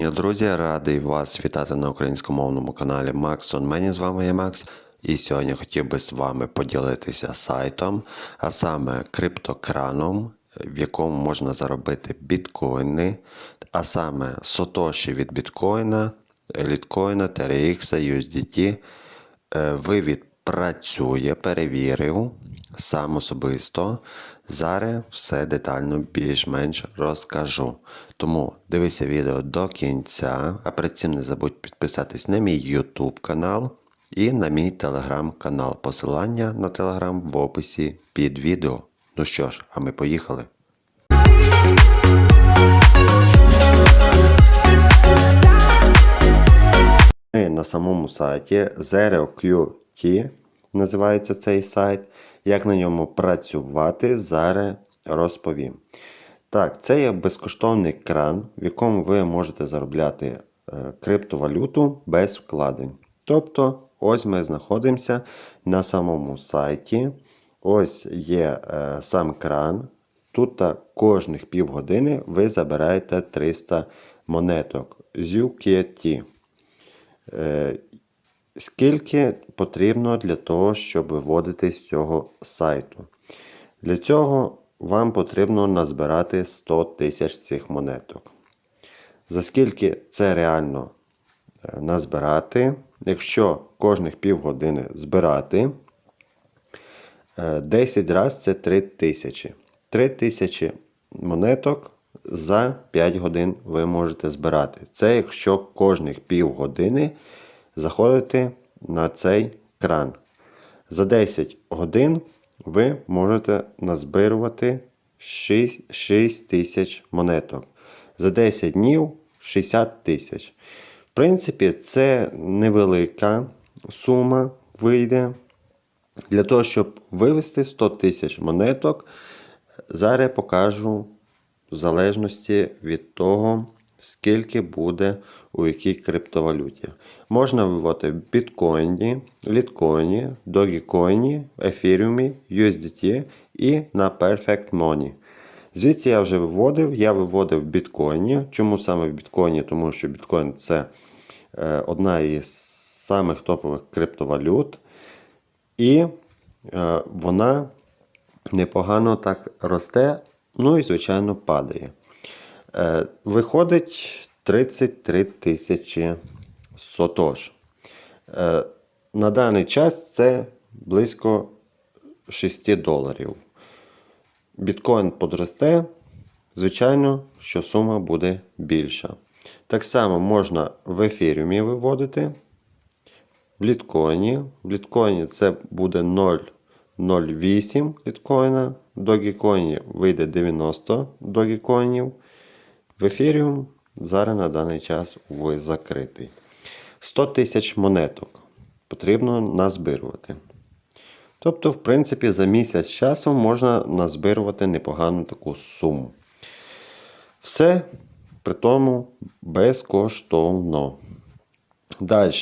Я, друзі, радий вас вітати на українськомовному каналі Max on Many. З вами я Макс. І сьогодні хотів би з вами поділитися сайтом, а саме криптокраном, в якому можна заробити біткоїни, а саме сотоші від біткоїна, літкоїна, TRX, USDT. Е, Вивід працює, перевірив сам особисто. Зараз все детально більш-менш розкажу. Тому дивися відео до кінця, а перед цим не забудь підписатись на мій YouTube канал і на мій телеграм канал. Посилання на телеграм в описі під відео. Ну що ж, а ми поїхали. На самому сайті ZeroQT називається цей сайт. Як на ньому працювати, зараз розповім. Так, це є безкоштовний кран, в якому ви можете заробляти е, криптовалюту без вкладень. Тобто, ось ми знаходимося на самому сайті. Ось є е, сам кран. Тут кожних півгодини ви забираєте 300 монеток з UKT. Е, Скільки потрібно для того, щоб виводити з цього сайту? Для цього вам потрібно назбирати 100 тисяч цих монеток. За скільки це реально е, назбирати? Якщо кожних півгодини збирати, е, 10 разів це 3 тисячі. 3 тисячі монеток за 5 годин ви можете збирати. Це якщо кожних півгодини заходите на цей кран. За 10 годин ви можете назбирувати 6, 6 тисяч монеток. За 10 днів 60 тисяч. В принципі, це невелика сума вийде. Для того, щоб вивести 100 тисяч монеток, зараз я покажу в залежності від того, скільки буде у якій криптовалюті. Можна виводити в біткоїні, літкоїні, догікоїні, ефіріумі, USDT і на Perfect Money. Звідси я вже виводив, я виводив в біткоїні. Чому саме в біткоїні? Тому що біткоін це е, одна із самих топових криптовалют. І е, вона непогано так росте, ну і, звичайно, падає. Е, Виходить 33 тисячі сотош. Е, На даний час це близько 6 доларів. Біткоін подросте, звичайно, що сума буде більша. Так само можна в ефіріумі виводити. В літкоїні. В літкоїні це буде 0,08 літкоїна. В догікоїні вийде 90 догікоїнів. В ефіріум зараз на даний час ви закритий. 100 тисяч монеток потрібно назбирувати. Тобто, в принципі, за місяць часу можна назбирувати непогану таку суму. Все при тому безкоштовно. Далі.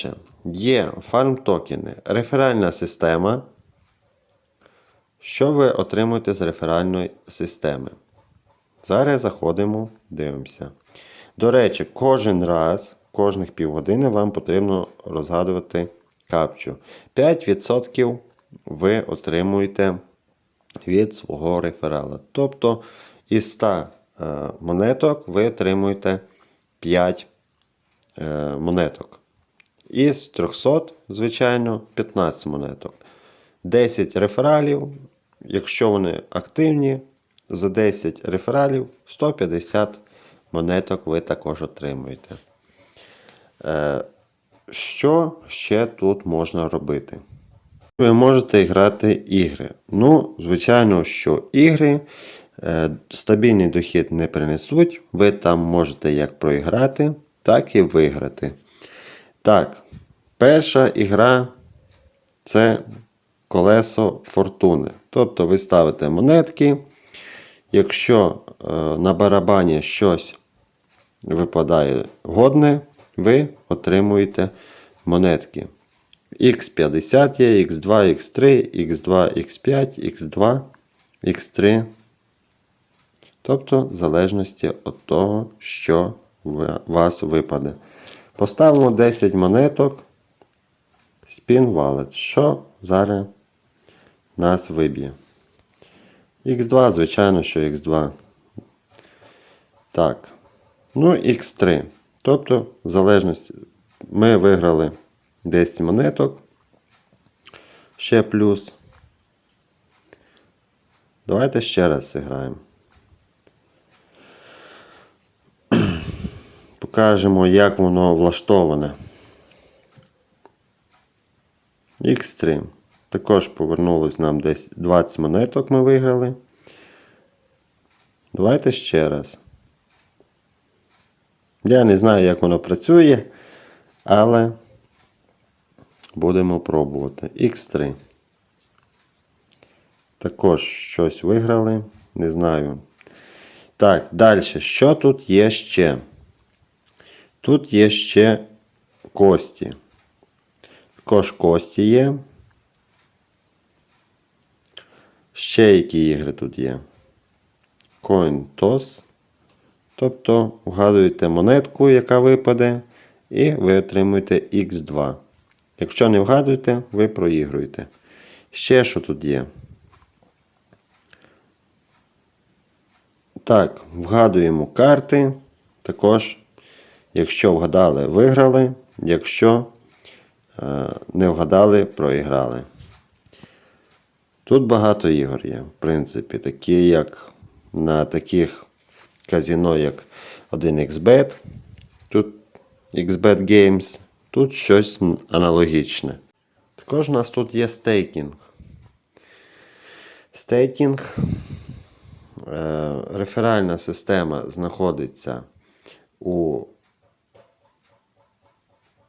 Є фарм-токени, реферальна система. Що ви отримуєте з реферальної системи? Зараз заходимо, дивимося. До речі, кожен раз, кожних півгодини вам потрібно розгадувати капчу. 5% ви отримуєте від свого реферала. Тобто із 100 е, монеток ви отримуєте 5 е, монеток. Із 300, звичайно, 15 монеток. 10 рефералів, якщо вони активні, за 10 рефералів 150 монеток ви також отримуєте. Е, Що ще тут можна робити? Ви можете грати ігри. Ну, звичайно, що ігри е, стабільний дохід не принесуть. Ви там можете як проіграти, так і виграти. Так, перша ігра це колесо фортуни. Тобто ви ставите монетки. Якщо е, на барабані щось випадає годне, ви отримуєте монетки. X50 є, X2, X3, X2, X5, X2, X3. Тобто, в залежності від того, що вас випаде. Поставимо 10 монеток. Spin Wallet. Що зараз нас виб'є? X2, звичайно, що X2. Так. Ну, X3. Тобто, в залежності, ми виграли 10 монеток. Ще плюс. Давайте ще раз зіграємо. Покажемо, як воно влаштоване. X3. Також повернулось нам десь 20 монеток ми виграли. Давайте ще раз. Я не знаю, як воно працює, але будемо пробувати. X3. Також щось виграли. Не знаю. Так, далі. Що тут є ще? Тут є ще кості. Також кості є. Ще які ігри тут є? Coin Toss. Тобто вгадуєте монетку, яка випаде, і ви отримуєте X2. Якщо не вгадуєте, ви проігруєте. Ще що тут є? Так, вгадуємо карти. Також, якщо вгадали, виграли. Якщо е, не вгадали, проіграли. Тут багато ігор є, в принципі, такі як на таких казіно, як 1xBet. Тут XBet Games. Тут щось аналогічне. Також у нас тут є стейкінг. Стейкінг. Е, реферальна система знаходиться у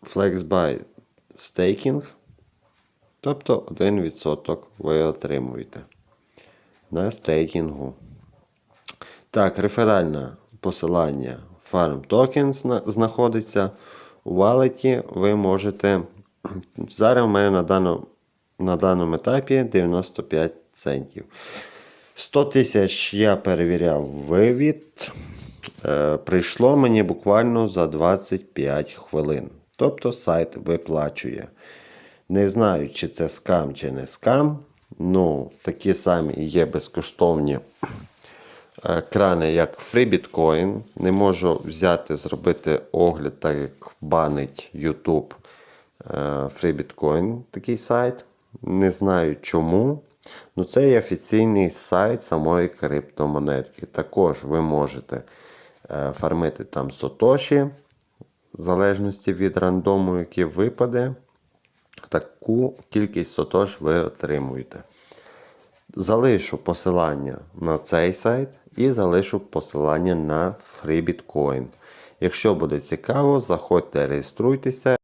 FlexBuy Staking. Тобто 1% ви отримуєте на стейкінгу. Так, реферальне посилання Farm Tokens знаходиться у валеті. Ви можете. Зараз у мене на, дану, на даному етапі 95 центів. 100 тисяч я перевіряв вивід. Е, прийшло мені буквально за 25 хвилин. Тобто сайт виплачує. Не знаю, чи це скам, чи не скам. Ну, такі самі є безкоштовні е, крани, як FreeBitcoin. Не можу взяти, зробити огляд, так як банить YouTube е, FreeBitcoin, такий сайт. Не знаю чому. Ну, це є офіційний сайт самої криптомонетки. Також ви можете е, фармити там сотоші, в залежності від рандому, який випаде. Таку кількість сотош ви отримуєте. Залишу посилання на цей сайт і залишу посилання на FreeBitcoin. Якщо буде цікаво, заходьте, реєструйтеся.